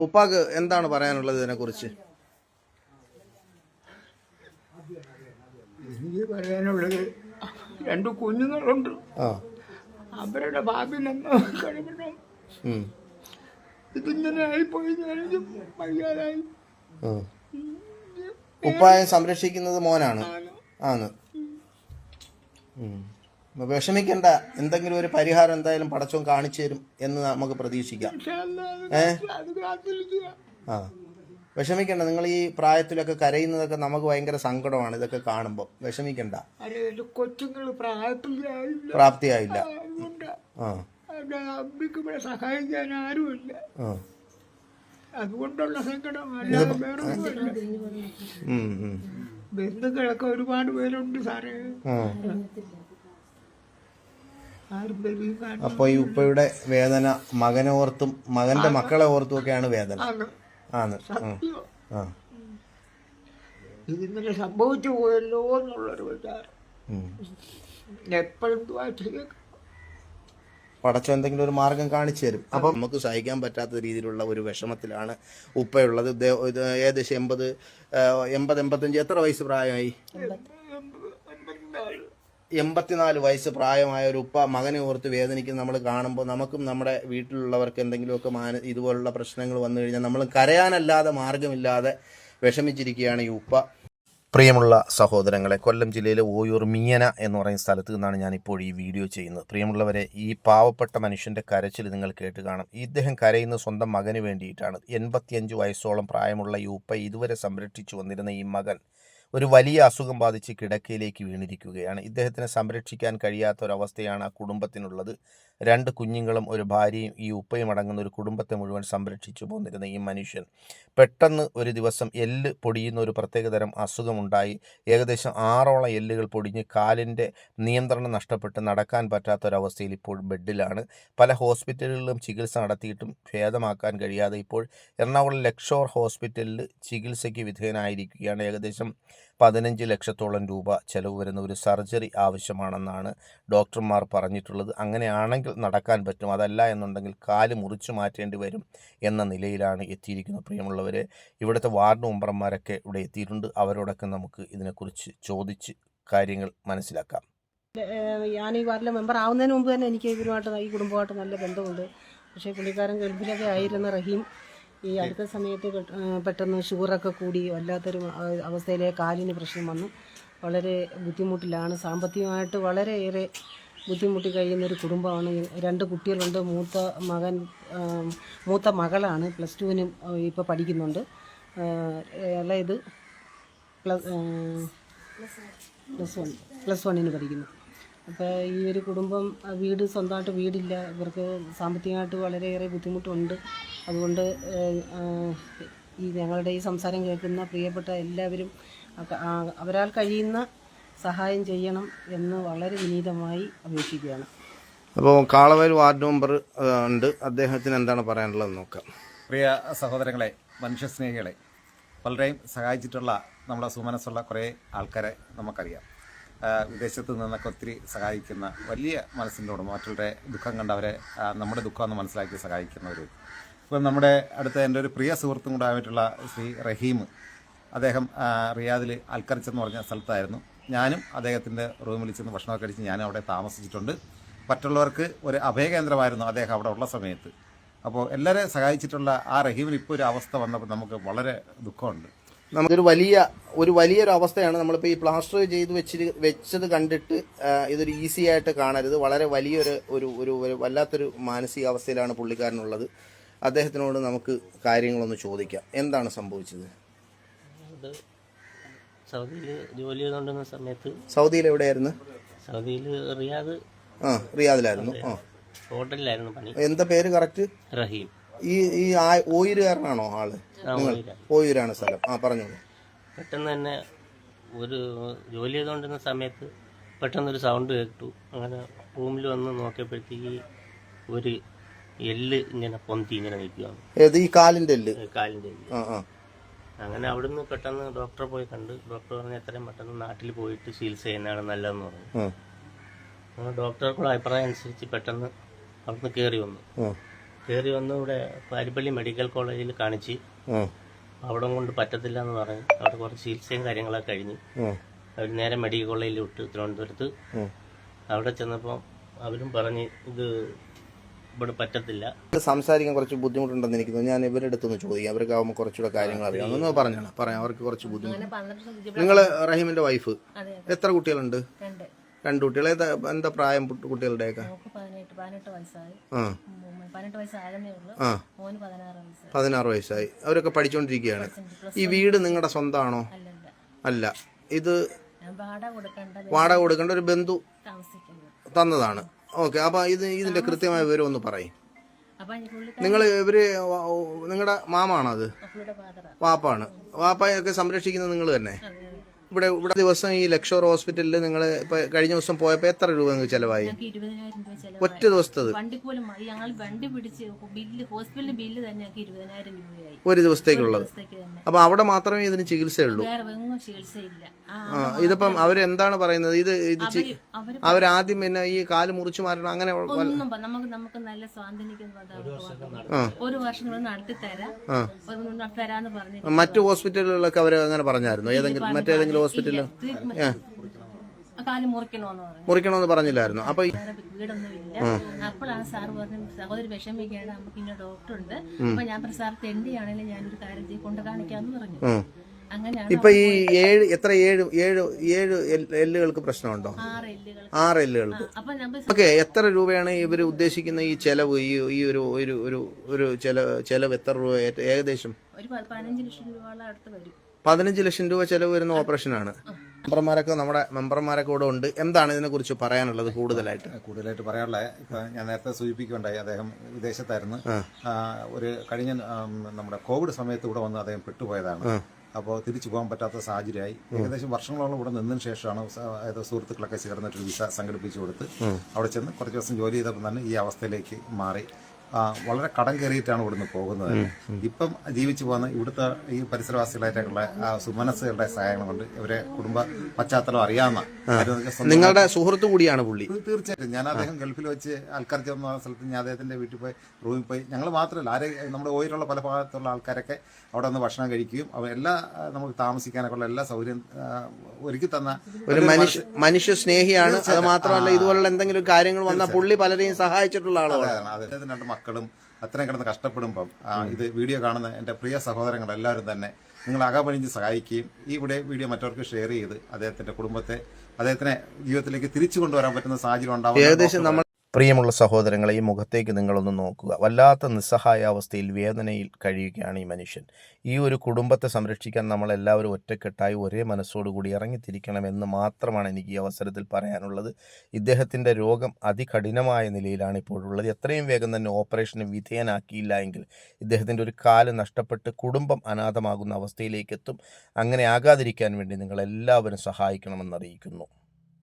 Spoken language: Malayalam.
ഉപ്പാക്ക് എന്താണ് പറയാനുള്ളത് ഇതിനെക്കുറിച്ച് എനിക്ക് പറയാനുള്ളത് രണ്ട് കുഞ്ഞുങ്ങളുണ്ട് ആ അവരുടെ ഭാവി ഉപ്പായം കഴിയണം ഉം. ഇതിങ്ങനെ ആയിപ്പോയി എനിക്ക് വയ്യാതായി ആ. ഉപ്പായെ സംരക്ഷിക്കുന്നത് മോനാണ് ആണ്. ആണ് ഉം. വിഷമിക്കണ്ട. എന്തെങ്കിലും ഒരു പരിഹാരം എന്തായാലും പടച്ചോൻ കാണിച്ചു തരും എന്ന് നമുക്ക് പ്രതീക്ഷിക്കാം. ഏ? ആ. വിഷമിക്കണ്ട. നിങ്ങൾ ഈ പ്രായത്തിലൊക്കെ കരയുന്നതൊക്കെ നമുക്ക് ഭയങ്കര സങ്കടമാണ് ഇതൊക്കെ കാണുമ്പോൾ വിഷമിക്കണ്ട. പ്രാപ്തിയായില്ല. ആ. സഹായിക്കാൻ ആരുമില്ല അതുകൊണ്ടുള്ള സങ്കടം. ബന്ധുക്കളൊക്കെ ഒരുപാട് പേരുണ്ട് സാറേ. അപ്പൊ ഈ ഉപ്പയുടെ വേദന മകനെ ഓർത്തും മകന്റെ മക്കളെ ഓർത്തും ഒക്കെയാണ് വേദന. ആണ്. ആ. ഇതിങ്ങനെ സംഭവിച്ചു പോയല്ലോ എന്നുള്ളൊരു വിചാരം. എപ്പോഴും പടച്ചോ എന്തെങ്കിലും ഒരു മാർഗം കാണിച്ചു തരും. അപ്പൊ നമുക്ക് സഹിക്കാൻ പറ്റാത്ത രീതിയിലുള്ള ഒരു വിഷമത്തിലാണ് ഉപ്പയുള്ളത്. ഏകദേശം എൺപത് എൺപത് എൺപത്തഞ്ച്. എത്ര വയസ്സ് പ്രായമായി? എൺപത്തിനാല് വയസ്സ് പ്രായമായ ഒരു ഉപ്പ മകനെ ഓർത്ത് വേദനിക്കുന്ന നമ്മൾ കാണുമ്പോൾ നമുക്കും നമ്മുടെ വീട്ടിലുള്ളവർക്ക് എന്തെങ്കിലുമൊക്കെ മാന ഇതുപോലുള്ള പ്രശ്നങ്ങൾ വന്നു കഴിഞ്ഞാൽ നമ്മൾ കരയാനല്ലാതെ മാർഗമില്ലാതെ വിഷമിച്ചിരിക്കുകയാണ് ഈ ഉപ്പ. പ്രിയമുള്ള സഹോദരങ്ങളെ കൊല്ലം ജില്ലയിലെ ഓയൂർ മീയന എന്ന് പറയുന്ന സ്ഥലത്ത് നിന്നാണ് ഞാൻ ഇപ്പോൾ ഈ വീഡിയോ ചെയ്യുന്നത്. പ്രിയമുള്ളവരെ ഈ പാവപ്പെട്ട മനുഷ്യന്റെ കരച്ചിൽ നിങ്ങൾ കേട്ട് കാണും. ഇദ്ദേഹം കരയുന്ന സ്വന്തം മകന് വേണ്ടിയിട്ടാണ്. എൺപത്തിയഞ്ച് വയസ്സോളം പ്രായമുള്ള ഈ ഉപ്പ ഇതുവരെ സംരക്ഷിച്ചു വന്നിരുന്ന ഈ മകൻ ഒരു വലിയ അസുഖം ബാധിച്ച് കിടക്കയിലേക്ക് വീണിരിക്കുകയാണ്. ഇദ്ദേഹത്തിനെ സംരക്ഷിക്കാൻ കഴിയാത്ത ഒരവസ്ഥയാണ് ആ കുടുംബത്തിനുള്ളത്. രണ്ട് കുഞ്ഞുങ്ങളും ഒരു ഭാര്യയും ഈ ഉപ്പയും അടങ്ങുന്ന ഒരു കുടുംബത്തെ മുഴുവൻ സംരക്ഷിച്ചു പോന്നിരുന്ന ഈ മനുഷ്യൻ. പെട്ടെന്ന് ഒരു ദിവസം എല്ല് പൊടിയുന്ന ഒരു പ്രത്യേകതരം അസുഖമുണ്ടായി. ഏകദേശം ആറോളം എല്ലുകൾ പൊടിഞ്ഞ് കാലിന്റെ നിയന്ത്രണം നഷ്ടപ്പെട്ട് നടക്കാൻ പറ്റാത്ത പറ്റാത്തൊരവസ്ഥയിൽ ഇപ്പോൾ ബെഡിലാണ്. പല ഹോസ്പിറ്റലുകളിലും ചികിത്സ നടത്തിയിട്ടും ഭേദമാക്കാൻ കഴിയാതെ ഇപ്പോൾ എറണാകുളം ലക്ഷോർ ഹോസ്പിറ്റലിൽ ചികിത്സയ്ക്ക് വിധേയനായിരിക്കുകയാണ്. ഏകദേശം പതിനഞ്ച് ലക്ഷത്തോളം രൂപ ചെലവ് വരുന്ന ഒരു സർജറി ആവശ്യമാണെന്നാണ് ഡോക്ടർമാർ പറഞ്ഞിട്ടുള്ളത്. അങ്ങനെയാണെങ്കിൽ നടക്കാൻ പറ്റും. അതല്ല എന്നുണ്ടെങ്കിൽ കാൽ മുറിച്ചു മാറ്റേണ്ടി വരും എന്ന നിലയിലാണ് എത്തിയിരിക്കുന്നത് പ്രിയമുള്ളവരെ. ഇവിടുത്തെ വാർഡ് മെമ്പർമാരൊക്കെ ഇവിടെ എത്തിയിട്ടുണ്ട്. അവരോടൊക്കെ നമുക്ക് ഇതിനെക്കുറിച്ച് ചോദിച്ച് കാര്യങ്ങൾ മനസ്സിലാക്കാം. ഞാൻ ഈ വാർഡിലെ മെമ്പർ ആവുന്നതിന് മുമ്പ് തന്നെ എനിക്ക് ഇവരുമായിട്ട് ഈ കുടുംബമായിട്ട് നല്ല ബന്ധമുണ്ട്. പക്ഷേ പുള്ളിക്കാരൻ ഗൾഫിലൊക്കെ ആയിരുന്ന റഹീം ഈ അടുത്ത സമയത്ത് പെട്ടെന്ന് ഷുഗറൊക്കെ കൂടി വല്ലാത്തൊരു അവസ്ഥയിലെ കാലിന് പ്രശ്നം വന്നു. വളരെ ബുദ്ധിമുട്ടിലാണ്. സാമ്പത്തികമായിട്ട് വളരെയേറെ ബുദ്ധിമുട്ടി കഴിയുന്ന ഒരു കുടുംബമാണ്. രണ്ട് കുട്ടികളുണ്ട്. മൂത്ത മകൻ മൂത്ത മകളാണ്. പ്ലസ് ടുവിന് ഇപ്പോൾ പഠിക്കുന്നുണ്ട്. അതായത് പ്ലസ് പ്ലസ് വൺ പ്ലസ് വണ്ണിന് പഠിക്കുന്നു. അപ്പോൾ ഈ ഒരു കുടുംബം ആ, വീട് സ്വന്തമായിട്ട് വീടില്ല. ഇവർക്ക് സാമ്പത്തികമായിട്ട് വളരെയേറെ ബുദ്ധിമുട്ടുണ്ട്. അതുകൊണ്ട് ഈ ഞങ്ങളുടെ ഈ സംസാരം കേൾക്കുന്ന പ്രിയപ്പെട്ട എല്ലാവരും അവരാൾ അവരാൽ കഴിയുന്ന സഹായം ചെയ്യണം എന്ന് വളരെ വിനീതമായി അപേക്ഷിക്കുകയാണ്. അപ്പോൾ കാളവയൽ വാർഡ് മെമ്പർ ഉണ്ട്. അദ്ദേഹത്തിന് എന്താണ് പറയാനുള്ളത് നോക്കാം. പ്രിയ സഹോദരങ്ങളെ മനുഷ്യസ്നേഹികളെ പലരെയും സഹായിച്ചിട്ടുള്ള നമ്മുടെ സുമനസ്സുള്ള കുറേ ആൾക്കാരെ നമുക്കറിയാം. വിദേശത്ത് നിന്നൊക്കെ ഒത്തിരി സഹായിക്കുന്ന വലിയ മനസ്സിന്റെ ഉടമ മറ്റുള്ളവരെ ദുഃഖം കണ്ടവരെ നമ്മുടെ ദുഃഖമെന്ന് മനസ്സിലാക്കി സഹായിക്കുന്നവർ ഇപ്പം നമ്മുടെ അടുത്ത എന്റെ ഒരു പ്രിയ സുഹൃത്തും കൂടെ ആയിട്ടുള്ള ശ്രീ റഹീം അദ്ദേഹം റിയാദിൽ അൽക്കറിച്ച് എന്ന് പറഞ്ഞ സ്ഥലത്തായിരുന്നു. ഞാനും അദ്ദേഹത്തിന്റെ റൂമിൽ ചെന്ന് ഭക്ഷണമൊക്കെ അടിച്ച് ഞാനും അവിടെ താമസിച്ചിട്ടുണ്ട്. മറ്റുള്ളവർക്ക് ഒരു അഭയകേന്ദ്രമായിരുന്നു അദ്ദേഹം അവിടെ ഉള്ള സമയത്ത്. അപ്പോൾ എല്ലാവരെയും സഹായിച്ചിട്ടുള്ള ആ റഹീമിന് ഇപ്പോൾ ഒരു അവസ്ഥ വന്നപ്പോൾ നമുക്ക് വളരെ ദുഃഖമുണ്ട്. നമുക്കൊരു വലിയ ഒരു വലിയൊരു അവസ്ഥയാണ് നമ്മളിപ്പോൾ ഈ പ്ലാസ്റ്റർ ചെയ്ത് വെച്ചിട്ട് വെച്ചത് കണ്ടിട്ട് ഇതൊരു ഈസി ആയിട്ട് കാണരുത്. വളരെ വലിയൊരു ഒരു ഒരു ഒരു വല്ലാത്തൊരു മാനസികാവസ്ഥയിലാണ് പുള്ളിക്കാരനുള്ളത്. അദ്ദേഹത്തിനോട് നമുക്ക് കാര്യങ്ങളൊന്ന് ചോദിക്കാം. എന്താണ് സംഭവിച്ചത്? സൗദിയിൽ ജോലി ചെയ്തുകൊണ്ടിരുന്ന സമയത്ത് സൗദിയിൽ എവിടെയായിരുന്നു? സൗദിയിൽ റിയാദ് ആ റിയാദിലായിരുന്നു. ആ. ഹോട്ടലിലായിരുന്നു പണി. എന്താ പേര് കറക്റ്റ് റഹീം. ഈ ഈ ഓയൂരുകാരനാണോ ആൾ? ഓയിരാണ് നിങ്ങൾ? ഓയൂരാണ്. ഓയൂരാണ് സ്ഥലം. ആ പറഞ്ഞോളൂ പെട്ടെന്ന് തന്നെ ഒരു ജോലി ചെയ്തുകൊണ്ടിരുന്ന സമയത്ത് പെട്ടെന്നൊരു സൗണ്ട് കേട്ടു. അങ്ങനെ റൂമിൽ വന്ന് നോക്കിയപ്പോഴത്തേക്ക് ഒരു എല്ല് ഇങ്ങനെ പൊന്തി ഇങ്ങനെ നിൽക്കുകയാണ്. ഏത് ഈ കാലിന്റെ എല്ല്? കാലിന്റെ എല്ല്. അങ്ങനെ അവിടുന്ന് പെട്ടെന്ന് ഡോക്ടറെ പോയി കണ്ട്. ഡോക്ടർ പറഞ്ഞ എത്രയും പെട്ടെന്ന് നാട്ടിൽ പോയിട്ട് ചികിത്സ ചെയ്യുന്നതാണ് നല്ലതെന്ന് പറഞ്ഞു. ഡോക്ടർക്കുള്ള അഭിപ്രായം അനുസരിച്ച് പെട്ടെന്ന് അവിടുന്ന് കയറി വന്നു. കയറി വന്ന് ഇവിടെ പാരിപ്പള്ളി മെഡിക്കൽ കോളേജിൽ കാണിച്ച് അവിടെ കൊണ്ട് പറ്റത്തില്ല എന്ന് പറഞ്ഞ് അവിടെ കുറച്ച് ചികിത്സയും കാര്യങ്ങളൊക്കെ കഴിഞ്ഞ് അവർ നേരെ മെഡിക്കൽ കോളേജിൽ വിട്ട് തിരുവനന്തപുരത്ത്. അവിടെ ചെന്നപ്പോൾ അവരും പറഞ്ഞ് ഇത് ഇവിടെ പറ്റത്തില്ല. സംസാരിക്കാൻ കുറച്ച് ബുദ്ധിമുട്ടുണ്ടെന്ന് എനിക്ക് തോന്നുന്നു. ഞാൻ ഇവരുടെ അടുത്തൊന്ന് ചോദിക്കാം. അവർക്ക് ആവുമ്പോൾ കുറച്ചുകൂടെ കാര്യങ്ങൾ അറിയാം. ഒന്ന് പറഞ്ഞോളാം പറയാം. അവർക്ക് കുറച്ച് ബുദ്ധിമുട്ട്. നിങ്ങൾ റഹീമിന്റെ വൈഫ് എത്ര കുട്ടികളുണ്ട്? രണ്ട് കുട്ടികളെ എന്താ പ്രായം കുട്ടി- കുട്ടികളുടെയൊക്കെ? പതിനാറ് വയസ്സായി. അവരൊക്കെ പഠിച്ചുകൊണ്ടിരിക്കുകയാണ് ഈ വീട് നിങ്ങളുടെ സ്വന്തമാണോ അല്ല ഇത് വാടക കൊടുക്കേണ്ട ഒരു ബന്ധു തന്നതാണ്. ഓക്കെ അപ്പൊ ഇത് ഇതിന്റെ കൃത്യമായ വിവരം ഒന്ന് പറയും. നിങ്ങൾ ഇവർ നിങ്ങളുടെ മാമാണോ അത്? വാപ്പാണ്. വാപ്പയൊക്കെ സംരക്ഷിക്കുന്നത് നിങ്ങൾ തന്നെ? ഇവിടെ ഇവിടെ ദിവസം ഈ ലക്ഷോർ ഹോസ്പിറ്റലിൽ നിങ്ങൾ ഇപ്പൊ കഴിഞ്ഞ ദിവസം പോയപ്പോ എത്ര രൂപ നിങ്ങൾക്ക് ചെലവായി? ഇരുപതിനായിരം രൂപ ഒറ്റ ദിവസത്തത്? വണ്ടിക്കൂലം മതി. ഞങ്ങൾ വണ്ടി പിടിച്ച് ബില്ല് ഹോസ്പിറ്റലിന്റെ ബില്ല് തന്നെ ഞങ്ങൾക്ക് ഇരുപതിനായിരം രൂപയായി. ഒരു ദിവസത്തേക്കുള്ളത്. ദിവസത്തേക്ക് തന്നെ. അപ്പൊ അവിടെ മാത്രമേ ഇതിന് ചികിത്സയുള്ളൂ? വേറെ എങ്ങും ചികിത്സയില്ല. ആ, ആ ഇതിപ്പം അവരെന്താണ് പറയുന്നത്? ഇത് ഇത് ചി- അവർ അവർ അവരാദ്യം പിന്നെ ഈ കാൽ മുറിച്ചു മാറ്റണം അങ്ങനെ വല്ല- ഒന്നും പ- നമുക്ക് നമുക്ക് നല്ല സ്വാതന്ത്ര്യം ഒരു വർഷം കൂടെ നടത്തി. തരാം ഒരു നടത്തി തരാന്ന് പറഞ്ഞു മറ്റു ഹോസ്പിറ്റലുകളിലൊക്കെ അവർ അങ്ങനെ പറഞ്ഞായിരുന്നു? ഏതെങ്കിലും മറ്റേതെങ്കിലും ഹോസ്പിറ്റലിൽ കാൽ മുറിക്കണോന്ന് പറഞ്ഞു. മുറിക്കണമെന്ന് പറഞ്ഞില്ലായിരുന്നു. അപ്പൊ ഈ- വേറെ വീടൊന്നും ഇല്ല അപ്പോഴാണ് സാർ പറഞ്ഞു സഹോദരി വിഷമിക്കുകയാണ് നമുക്ക് ഇന്ന ഡോക്ടർ ഉണ്ട് അപ്പൊ ഞാൻ പറഞ്ഞു സാർ തെണ്ടിയാണെങ്കിലും ഞാനൊരു കാര്യം ചെയ്ത് കൊണ്ട് കാണിക്കാന്ന് പറഞ്ഞു. ഉം. അങ്ങനെയാണ് ഇപ്പൊ ഈ ഏഴ് എത്ര ഏഴ് ഏഴ് ഏഴ് എൽ- എല്ലുകൾക്ക് പ്രശ്നമുണ്ടോ? ആറ് എല്ലുകൾ ആറ് എല്ലുകൾക്ക്. അപ്പൊ ഓക്കെ എത്ര രൂപയാണ് ഇവർ ഉദ്ദേശിക്കുന്ന ഈ ചെലവ്? ഈ ഈ ഒരു ഒരു ഒരു ഒരു ചെലവ് ചെലവ് എത്ര രൂപ ഏ- ഏകദേശം? ഒരു പ- പതിനഞ്ച് ലക്ഷം രൂപ അടുത്ത് വരും. പതിനഞ്ച് ലക്ഷം രൂപ ചെലവ് വരുന്ന ഓപ്പറേഷനാണ്. മെമ്പർമാരൊക്കെ നമ്മുടെ മെമ്പർമാരൊക്കെ ഇവിടെ ഉണ്ട്. എന്താണ് ഇതിനെക്കുറിച്ച് പറയാനുള്ളത് കൂടുതലായിട്ട്? കൂടുതലായിട്ട് പറയാനുള്ള ഇപ്പം ഞാൻ നേരത്തെ സൂചിപ്പിക്കുകയുണ്ടായി അദ്ദേഹം വിദേശത്തായിരുന്നു. ഒരു കഴിഞ്ഞ നമ്മുടെ കോവിഡ് സമയത്ത് ഇവിടെ വന്ന് അദ്ദേഹം പെട്ടുപോയതാണ്. അപ്പോൾ തിരിച്ചു പോകാൻ പറ്റാത്ത സാഹചര്യമായി. ഏകദേശം വർഷങ്ങളോളം ഇവിടെ നിന്നതിന് ശേഷമാണ് അതായത് സുഹൃത്തുക്കളൊക്കെ ചേർന്നിട്ട് വിസ സംഘടിപ്പിച്ചു കൊടുത്ത് അവിടെ ചെന്ന് കുറച്ച് ദിവസം ജോലി ചെയ്തപ്പോൾ തന്നെ ഈ അവസ്ഥയിലേക്ക് മാറി. വളരെ കടം കയറിയിട്ടാണ് ഇവിടുന്ന് പോകുന്നത്. ഇപ്പം ജീവിച്ചു പോകുന്ന ഇവിടുത്തെ ഈ പരിസരവാസികളായിട്ടുള്ള ആ സുമനസ്സുകളുടെ സഹായങ്ങൾ കൊണ്ട് ഇവരെ കുടുംബ പശ്ചാത്തലം അറിയാവുന്ന നിങ്ങളുടെ സുഹൃത്തു കൂടിയാണ് പുള്ളി. തീർച്ചയായിട്ടും. ഞാൻ അദ്ദേഹം ഗൾഫിൽ വെച്ച് ആൾക്കാർ ചെന്ന സ്ഥലത്ത് ഞാൻ അദ്ദേഹത്തിന്റെ വീട്ടിൽ പോയി റൂമിൽ പോയി. ഞങ്ങൾ മാത്രമല്ല ആരെ നമ്മുടെ ഓയിലുള്ള പല ഭാഗത്തുള്ള ആൾക്കാരൊക്കെ അവിടെ നിന്ന് ഭക്ഷണം കഴിക്കുകയും അവ എല്ലാ നമുക്ക് താമസിക്കാനൊക്കെ ഉള്ള എല്ലാ സൗകര്യം ഒരുക്കി തന്ന ഒരു മനുഷ്യ മനുഷ്യ സ്നേഹിയാണ് അത് മാത്രമല്ല ഇതുപോലുള്ള എന്തെങ്കിലും കാര്യങ്ങൾ വന്നാൽ പുള്ളി പലരെയും സഹായിച്ചിട്ടുള്ള ആളാണ്. രണ്ട് മക്കളും അത്രയും കിടന്ന് കഷ്ടപ്പെടുമ്പം ആ, ഇത് വീഡിയോ കാണുന്ന എന്റെ പ്രിയ സഹോദരങ്ങൾ എല്ലാവരും തന്നെ നിങ്ങൾ അകപണിഞ്ഞ് സഹായിക്കുകയും ഈ ഇവിടെ വീഡിയോ മറ്റവർക്ക് ഷെയർ ചെയ്ത് അദ്ദേഹത്തിന്റെ കുടുംബത്തെ അദ്ദേഹത്തിനെ ജീവിതത്തിലേക്ക് തിരിച്ചു കൊണ്ടുവരാൻ പറ്റുന്ന സാഹചര്യം ഉണ്ടാവും ഏകദേശം നമ്മൾ പ്രിയമുള്ള സഹോദരങ്ങളെ ഈ മുഖത്തേക്ക് നിങ്ങളൊന്ന് നോക്കുക. വല്ലാത്ത നിസ്സഹായ അവസ്ഥയിൽ വേദനയിൽ കഴിയുകയാണ് ഈ മനുഷ്യൻ. ഈ ഒരു കുടുംബത്തെ സംരക്ഷിക്കാൻ നമ്മളെല്ലാവരും ഒറ്റക്കെട്ടായി ഒരേ മനസ്സോടുകൂടി ഇറങ്ങിത്തിരിക്കണമെന്ന് മാത്രമാണ് എനിക്ക് ഈ അവസരത്തിൽ പറയാനുള്ളത്. ഇദ്ദേഹത്തിന്റെ രോഗം അതികഠിനമായ നിലയിലാണ് ഇപ്പോഴുള്ളത്. എത്രയും വേഗം തന്നെ ഓപ്പറേഷന് വിധേയനാക്കിയില്ല എങ്കിൽ ഇദ്ദേഹത്തിന്റെ ഒരു കാൽ നഷ്ടപ്പെട്ട് കുടുംബം അനാഥമാകുന്ന അവസ്ഥയിലേക്കെത്തും. അങ്ങനെ ആകാതിരിക്കാൻ വേണ്ടി നിങ്ങളെല്ലാവരും സഹായിക്കണമെന്നറിയിക്കുന്നു